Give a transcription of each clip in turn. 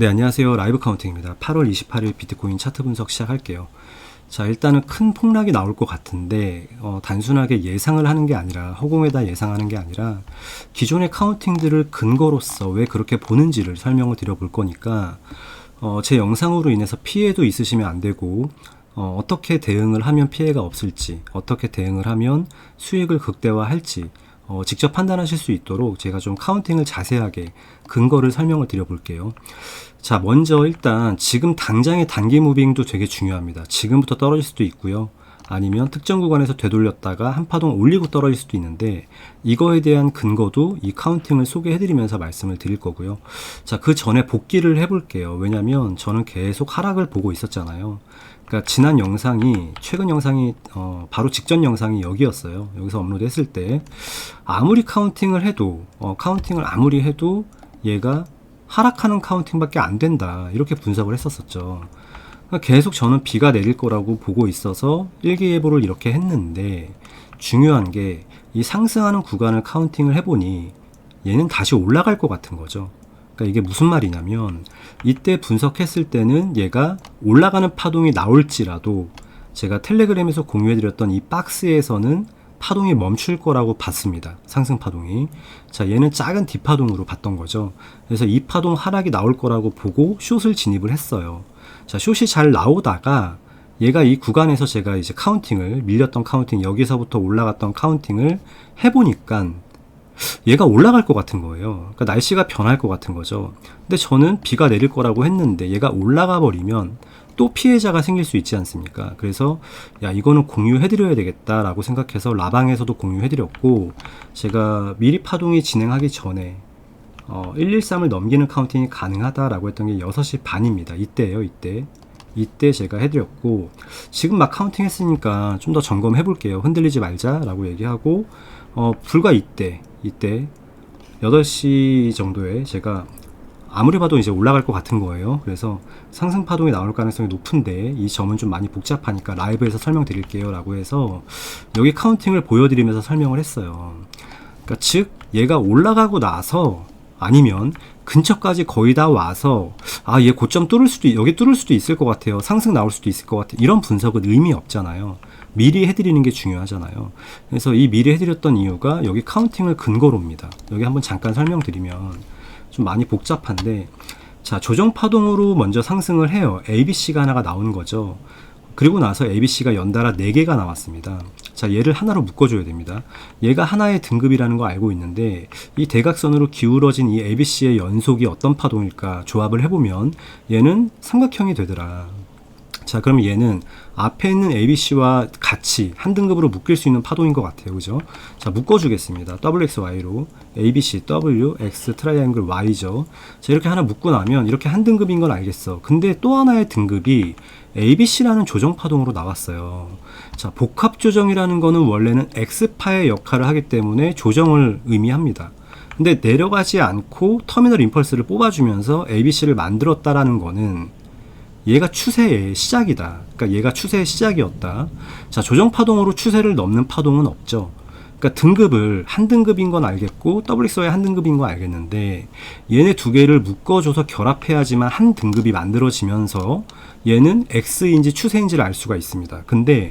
네, 안녕하세요. 라이브 카운팅입니다. 8월 28일 비트코인 차트 분석 시작할게요. 자, 일단은 큰 폭락이 나올 것 같은데, 어, 단순하게 예상을 하는 게 아니라, 허공에다 예상하는 게 아니라, 기존의 카운팅들을 근거로서 왜 그렇게 보는지를 설명을 드려볼 거니까, 어, 제 영상으로 인해서 피해도 있으시면 안 되고, 어, 어떻게 대응을 하면 피해가 없을지, 어떻게 대응을 하면 수익을 극대화할지, 어, 직접 판단하실 수 있도록 제가 좀 카운팅을 자세하게 근거를 설명을 드려볼게요. 자, 먼저 일단 지금 당장의 단기 무빙도 되게 중요합니다. 지금부터 떨어질 수도 있고요. 아니면 특정 구간에서 되돌렸다가 한 파동 올리고 떨어질 수도 있는데 이거에 대한 근거도 이 카운팅을 소개해드리면서 말씀을 드릴 거고요. 자, 그 전에 복귀를 해볼게요. 왜냐면 저는 계속 하락을 보고 있었잖아요. 그러니까 지난 영상이 최근 영상이 어, 바로 직전 영상이 여기였어요. 여기서 업로드했을 때 아무리 카운팅을 해도 어, 카운팅을 아무리 해도 얘가 하락하는 카운팅밖에 안 된다 이렇게 분석을 했었었죠. 그러니까 계속 저는 비가 내릴 거라고 보고 있어서 일기예보를 이렇게 했는데 중요한 게 이 상승하는 구간을 카운팅을 해보니 얘는 다시 올라갈 것 같은 거죠. 그러니까 이게 무슨 말이냐면 이때 분석했을 때는 얘가 올라가는 파동이 나올지라도 제가 텔레그램에서 공유해드렸던 이 박스에서는 파동이 멈출 거라고 봤습니다. 상승 파동이. 자, 얘는 작은 뒷파동으로 봤던 거죠. 그래서 이 파동 하락이 나올 거라고 보고 숏을 진입을 했어요. 자, 숏이 잘 나오다가 얘가 이 구간에서 제가 이제 카운팅을 밀렸던 카운팅 여기서부터 올라갔던 카운팅을 해보니까 얘가 올라갈 것 같은 거예요. 그러니까 날씨가 변할 것 같은 거죠. 근데 저는 비가 내릴 거라고 했는데 얘가 올라가 버리면 또 피해자가 생길 수 있지 않습니까? 그래서 야 이거는 공유해드려야 되겠다라고 생각해서 라방에서도 공유해드렸고 제가 미리 파동이 진행하기 전에 어, 113을 넘기는 카운팅이 가능하다라고 했던 게 6시 반입니다. 이때예요, 이때. 이때 제가 해드렸고 지금 막 카운팅 했으니까 좀 더 점검해 볼게요. 흔들리지 말자라고 얘기하고 어, 불과 이때 이때 8시 정도에 제가 아무리 봐도 이제 올라갈 것 같은 거예요. 그래서 상승 파동이 나올 가능성이 높은데 이 점은 좀 많이 복잡하니까 라이브에서 설명드릴게요. 라고 해서 여기 카운팅을 보여드리면서 설명을 했어요. 그러니까 즉, 얘가 올라가고 나서 아니면 근처까지 거의 다 와서 아, 얘 고점 뚫을 수도, 여기 뚫을 수도 있을 것 같아요. 상승 나올 수도 있을 것 같아요. 이런 분석은 의미 없잖아요. 미리 해드리는 게 중요하잖아요. 그래서 이 미리 해드렸던 이유가 여기 카운팅을 근거로입니다. 여기 한번 잠깐 설명드리면 좀 많이 복잡한데 자 조정 파동으로 먼저 상승을 해요. ABC가 하나가 나온 거죠. 그리고 나서 ABC가 연달아 4개가 나왔습니다. 자, 얘를 하나로 묶어줘야 됩니다. 얘가 하나의 등급이라는 거 알고 있는데, 이 대각선으로 기울어진 이 ABC의 연속이 어떤 파동일까 조합을 해보면, 얘는 삼각형이 되더라. 자, 그러면 얘는 앞에 있는 ABC와 같이 한 등급으로 묶일 수 있는 파동인 것 같아요. 그죠? 자, 묶어주겠습니다. WXY로 ABC, W, X, 트라이앵글 Y죠. 자, 이렇게 하나 묶고 나면 이렇게 한 등급인 건 알겠어. 근데 또 하나의 등급이 ABC라는 조정 파동으로 나왔어요. 자, 복합 조정이라는 거는 원래는 X파의 역할을 하기 때문에 조정을 의미합니다. 근데 내려가지 않고 터미널 임펄스를 뽑아주면서 ABC를 만들었다라는 거는 얘가 추세의 시작이다. 그러니까 얘가 추세의 시작이었다. 자, 조정 파동으로 추세를 넘는 파동은 없죠. 그러니까 등급을 한 등급인 건 알겠고 WXY 한 등급인 건 알겠는데 얘네 두 개를 묶어줘서 결합해야지만 한 등급이 만들어지면서 얘는 X인지 추세인지를 알 수가 있습니다. 근데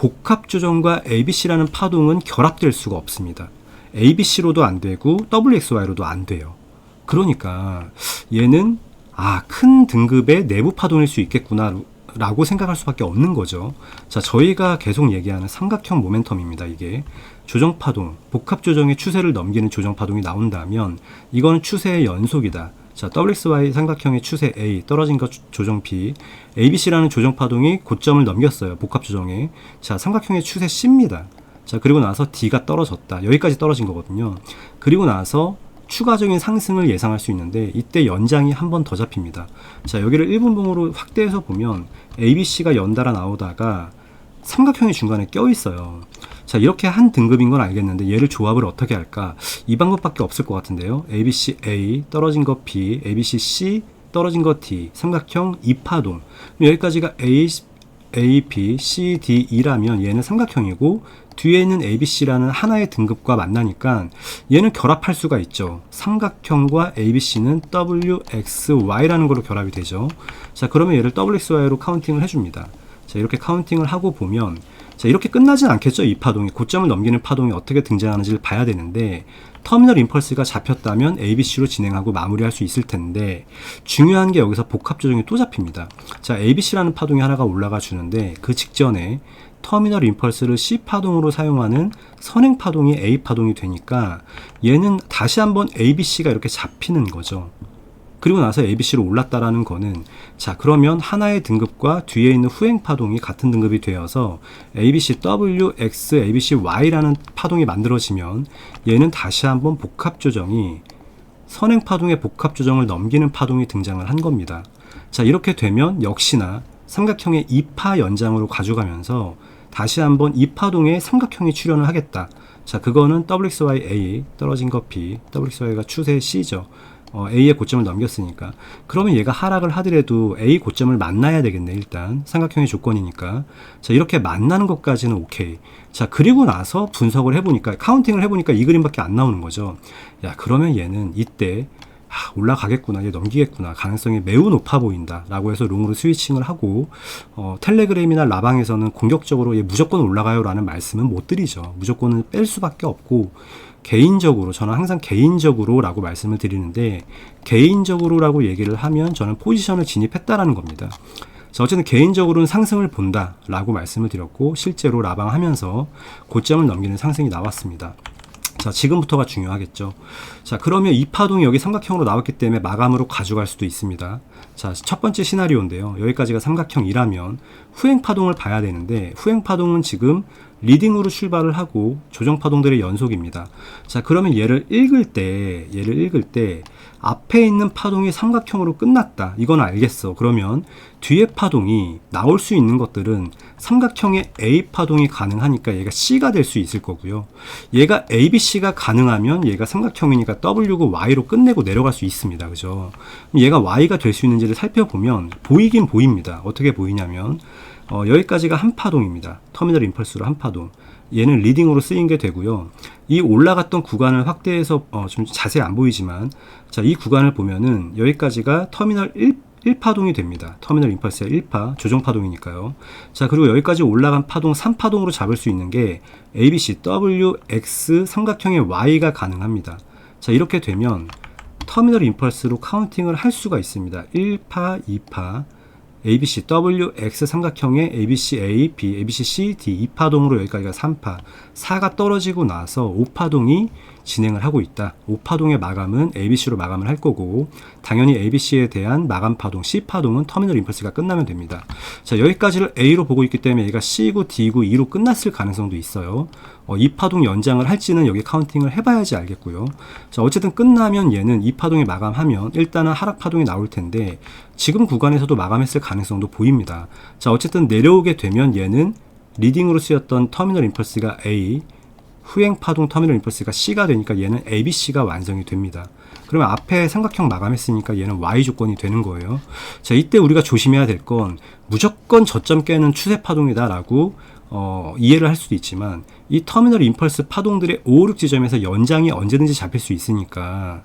복합 조정과 ABC라는 파동은 결합될 수가 없습니다. ABC로도 안 되고 WXY로도 안 돼요. 그러니까 얘는 아, 큰 등급의 내부 파동일 수 있겠구나. 라고 생각할 수밖에 없는 거죠. 자, 저희가 계속 얘기하는 삼각형 모멘텀입니다. 이게 조정 파동, 복합 조정의 추세를 넘기는 조정 파동이 나온다면 이거는 추세의 연속이다. 자, WXY 삼각형의 추세 A, 떨어진 것 조정 B, ABC라는 조정 파동이 고점을 넘겼어요. 복합 조정에. 자, 삼각형의 추세 C입니다. 자, 그리고 나서 D가 떨어졌다. 여기까지 떨어진 거거든요. 그리고 나서 추가적인 상승을 예상할 수 있는데 이때 연장이 한 번 더 잡힙니다. 자 여기를 1분봉으로 확대해서 보면 ABC가 연달아 나오다가 삼각형이 중간에 껴 있어요. 자 이렇게 한 등급인 건 알겠는데 얘를 조합을 어떻게 할까? 이 방법밖에 없을 것 같은데요. ABC A 떨어진 거 B, ABC C 떨어진 거 D 삼각형 2파동 여기까지가 A A, B, C, D, E라면 얘는 삼각형이고 뒤에 있는 A, B, C라는 하나의 등급과 만나니까 얘는 결합할 수가 있죠. 삼각형과 A, B, C는 W, X, Y라는 걸로 결합이 되죠. 자, 그러면 얘를 W, X, Y로 카운팅을 해줍니다. 자, 이렇게 카운팅을 하고 보면 자, 이렇게 끝나진 않겠죠. 이 파동이 고점을 넘기는 파동이 어떻게 등장하는지를 봐야 되는데 터미널 임펄스가 잡혔다면 ABC로 진행하고 마무리할 수 있을 텐데 중요한 게 여기서 복합 조정이 또 잡힙니다. 자, ABC라는 파동이 하나가 올라가 주는데 그 직전에 터미널 임펄스를 C 파동으로 사용하는 선행 파동이 A 파동이 되니까 얘는 다시 한번 ABC가 이렇게 잡히는 거죠. 그리고 나서 ABC로 올랐다라는 거는 자 그러면 하나의 등급과 뒤에 있는 후행 파동이 같은 등급이 되어서 ABC W, X, ABC Y라는 파동이 만들어지면 얘는 다시 한번 복합 조정이 선행 파동의 복합 조정을 넘기는 파동이 등장을 한 겁니다. 자 이렇게 되면 역시나 삼각형의 2파 연장으로 가져가면서 다시 한번 2파동의 삼각형이 출현을 하겠다. 자 그거는 WXY A 떨어진 거 B, WXY가 추세 C죠. 어, A의 고점을 넘겼으니까. 그러면 얘가 하락을 하더라도 A 고점을 만나야 되겠네 일단. 삼각형의 조건이니까. 자 이렇게 만나는 것까지는 오케이. 자 그리고 나서 분석을 해보니까 카운팅을 해보니까 이 그림밖에 안 나오는 거죠. 야 그러면 얘는 이때 아, 올라가겠구나, 얘 넘기겠구나, 가능성이 매우 높아 보인다. 라고 해서 롱으로 스위칭을 하고, 어, 텔레그램이나 라방에서는 공격적으로 얘 무조건 올라가요 라는 말씀은 못 드리죠. 무조건은 뺄 수밖에 없고, 개인적으로, 저는 항상 개인적으로 라고 말씀을 드리는데, 개인적으로라고 얘기를 하면 저는 포지션을 진입했다라는 겁니다. 자, 어쨌든 개인적으로는 상승을 본다 라고 말씀을 드렸고, 실제로 라방 하면서 고점을 넘기는 상승이 나왔습니다. 자, 지금부터가 중요하겠죠. 자, 그러면 이 파동이 여기 삼각형으로 나왔기 때문에 마감으로 가져갈 수도 있습니다. 자, 첫 번째 시나리오인데요. 여기까지가 삼각형이라면 후행 파동을 봐야 되는데 후행 파동은 지금 리딩으로 출발을 하고 조정 파동들의 연속입니다. 자, 그러면 얘를 읽을 때, 얘를 읽을 때 앞에 있는 파동이 삼각형으로 끝났다. 이건 알겠어. 그러면 뒤에 파동이 나올 수 있는 것들은 삼각형의 A 파동이 가능하니까 얘가 C가 될 수 있을 거고요. 얘가 ABC가 가능하면 얘가 삼각형이니까 W고 Y로 끝내고 내려갈 수 있습니다. 그죠? 얘가 Y가 될 수 있는지를 살펴보면 보이긴 보입니다. 어떻게 보이냐면 어, 여기까지가 한 파동입니다. 터미널 임펄스로 한 파동. 얘는 리딩으로 쓰인 게 되고요. 이 올라갔던 구간을 확대해서 어, 좀 자세히 안 보이지만 자, 이 구간을 보면은 여기까지가 터미널 1 1파동이 됩니다. 터미널 임펄스의 1파, 조정 파동이니까요. 자, 그리고 여기까지 올라간 파동 3파동으로 잡을 수 있는 게 ABC, W, X 삼각형의 Y가 가능합니다. 자, 이렇게 되면 터미널 임펄스로 카운팅을 할 수가 있습니다. 1파, 2파, ABC, W, X 삼각형의 ABC, A, B, ABC, C, D 2파동으로 여기까지가 3파, 4가 떨어지고 나서 5파동이 진행을 하고 있다. 5파동의 마감은 ABC로 마감을 할 거고 당연히 ABC에 대한 마감 파동 C파동은 터미널 임펄스가 끝나면 됩니다. 자 여기까지를 A로 보고 있기 때문에 얘가 C고 D고 E로 끝났을 가능성도 있어요. 어, 2파동 연장을 할지는 여기 카운팅을 해봐야지 알겠고요. 자 어쨌든 끝나면 얘는 2파동이 마감하면 일단은 하락 파동이 나올 텐데 지금 구간에서도 마감했을 가능성도 보입니다. 자 어쨌든 내려오게 되면 얘는 리딩으로 쓰였던 터미널 임펄스가 A 후행 파동 터미널 임펄스가 C가 되니까 얘는 ABC가 완성이 됩니다. 그러면 앞에 삼각형 마감했으니까 얘는 Y 조건이 되는 거예요. 자, 이때 우리가 조심해야 될 건 무조건 저점 깨는 추세 파동이다라고 어, 이해를 할 수도 있지만 이 터미널 임펄스 파동들의 5, 6 지점에서 연장이 언제든지 잡힐 수 있으니까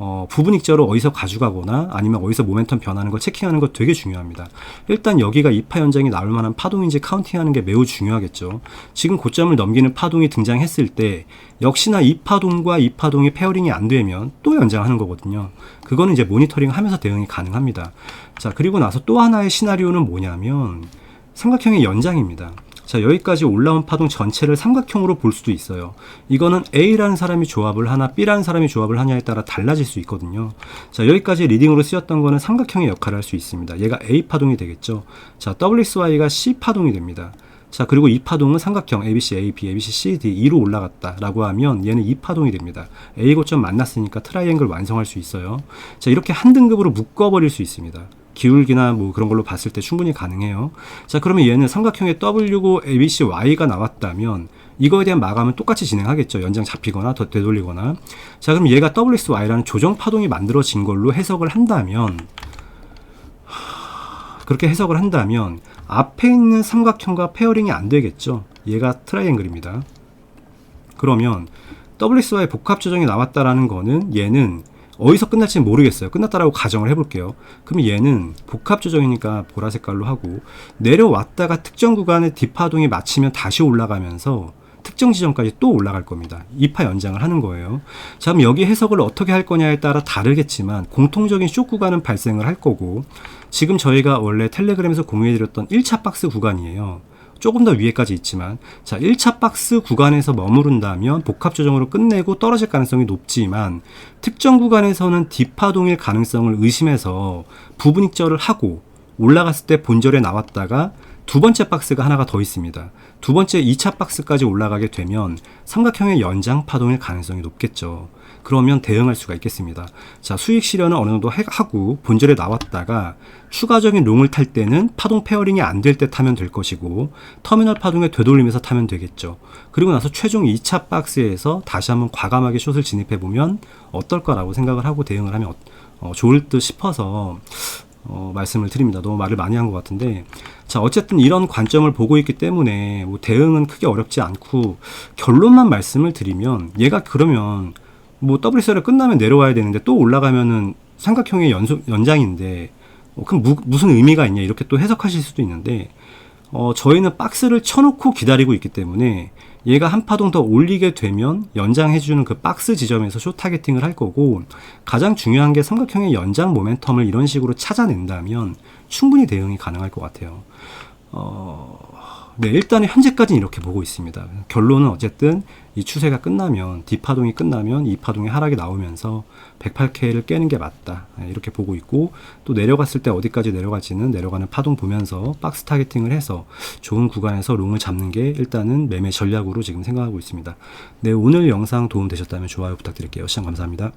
어, 부분익자로 어디서 가져가거나 아니면 어디서 모멘텀 변하는 걸 체킹하는 것 되게 중요합니다. 일단 여기가 이파 연장이 나올 만한 파동인지 카운팅하는 게 매우 중요하겠죠. 지금 고점을 넘기는 파동이 등장했을 때 역시나 이 파동과 이 파동이 페어링이 안 되면 또 연장하는 거거든요. 그거는 이제 모니터링 하면서 대응이 가능합니다. 자, 그리고 나서 또 하나의 시나리오는 뭐냐면 삼각형의 연장입니다. 자, 여기까지 올라온 파동 전체를 삼각형으로 볼 수도 있어요. 이거는 A라는 사람이 조합을 하나, B라는 사람이 조합을 하냐에 따라 달라질 수 있거든요. 자, 여기까지 리딩으로 쓰였던 거는 삼각형의 역할을 할 수 있습니다. 얘가 A 파동이 되겠죠. 자, WXY가 C 파동이 됩니다. 자, 그리고 이 파동은 삼각형 ABC, AB, ABC, CD, E로 올라갔다라고 하면 얘는 이 파동이 됩니다. A 고점 만났으니까 트라이앵글 완성할 수 있어요. 자, 이렇게 한 등급으로 묶어버릴 수 있습니다. 기울기나 뭐 그런 걸로 봤을 때 충분히 가능해요. 자, 그러면 얘는 삼각형의 W고 ABC, Y가 나왔다면 이거에 대한 마감은 똑같이 진행하겠죠. 연장 잡히거나 더 되돌리거나. 자, 그럼 얘가 WXY라는 조정 파동이 만들어진 걸로 해석을 한다면 그렇게 해석을 한다면 앞에 있는 삼각형과 페어링이 안 되겠죠. 얘가 트라이앵글입니다. 그러면 WS와의 복합 조정이 나왔다라는 거는 얘는 어디서 끝날지는 모르겠어요. 끝났다라고 가정을 해볼게요. 그럼 얘는 복합 조정이니까 보라 색깔로 하고 내려왔다가 특정 구간의 뒷파동이 맞추면 다시 올라가면서 특정 지점까지 또 올라갈 겁니다. 2파 연장을 하는 거예요. 자, 그럼 여기 해석을 어떻게 할 거냐에 따라 다르겠지만 공통적인 쇼 구간은 발생을 할 거고 지금 저희가 원래 텔레그램에서 공유해드렸던 1차 박스 구간이에요. 조금 더 위에까지 있지만 자 1차 박스 구간에서 머무른다면 복합 조정으로 끝내고 떨어질 가능성이 높지만 특정 구간에서는 뒷파동일 가능성을 의심해서 부분 익절을 하고 올라갔을 때 본절에 나왔다가 두 번째 박스가 하나가 더 있습니다. 두 번째 2차 박스까지 올라가게 되면 삼각형의 연장 파동일 가능성이 높겠죠. 그러면 대응할 수가 있겠습니다. 자, 수익 실현을 어느 정도 해- 하고 본절에 나왔다가 추가적인 롱을 탈 때는 파동 페어링이 안 될 때 타면 될 것이고 터미널 파동에 되돌리면서 타면 되겠죠. 그리고 나서 최종 2차 박스에서 다시 한번 과감하게 숏을 진입해 보면 어떨까라고 생각을 하고 대응을 하면 어- 어, 좋을 듯 싶어서 어, 말씀을 드립니다. 너무 말을 많이 한 것 같은데. 자, 어쨌든 이런 관점을 보고 있기 때문에 뭐 대응은 크게 어렵지 않고 결론만 말씀을 드리면 얘가 그러면 뭐 WS를 끝나면 내려와야 되는데 또 올라가면은 삼각형의 연속, 연장인데 어, 그럼 무, 무슨 의미가 있냐 이렇게 또 해석하실 수도 있는데 어, 저희는 박스를 쳐놓고 기다리고 있기 때문에 얘가 한 파동 더 올리게 되면 연장해주는 그 박스 지점에서 숏 타겟팅을 할 거고 가장 중요한 게 삼각형의 연장 모멘텀을 이런 식으로 찾아낸다면 충분히 대응이 가능할 것 같아요. 어, 네, 일단은 현재까지는 이렇게 보고 있습니다. 결론은 어쨌든 이 추세가 끝나면, D파동이 끝나면 이 파동의 하락이 나오면서 108K를 깨는 게 맞다. 네, 이렇게 보고 있고, 또 내려갔을 때 어디까지 내려갈지는 내려가는 파동 보면서 박스 타겟팅을 해서 좋은 구간에서 롱을 잡는 게 일단은 매매 전략으로 지금 생각하고 있습니다. 네, 오늘 영상 도움 되셨다면 좋아요 부탁드릴게요. 시청 감사합니다.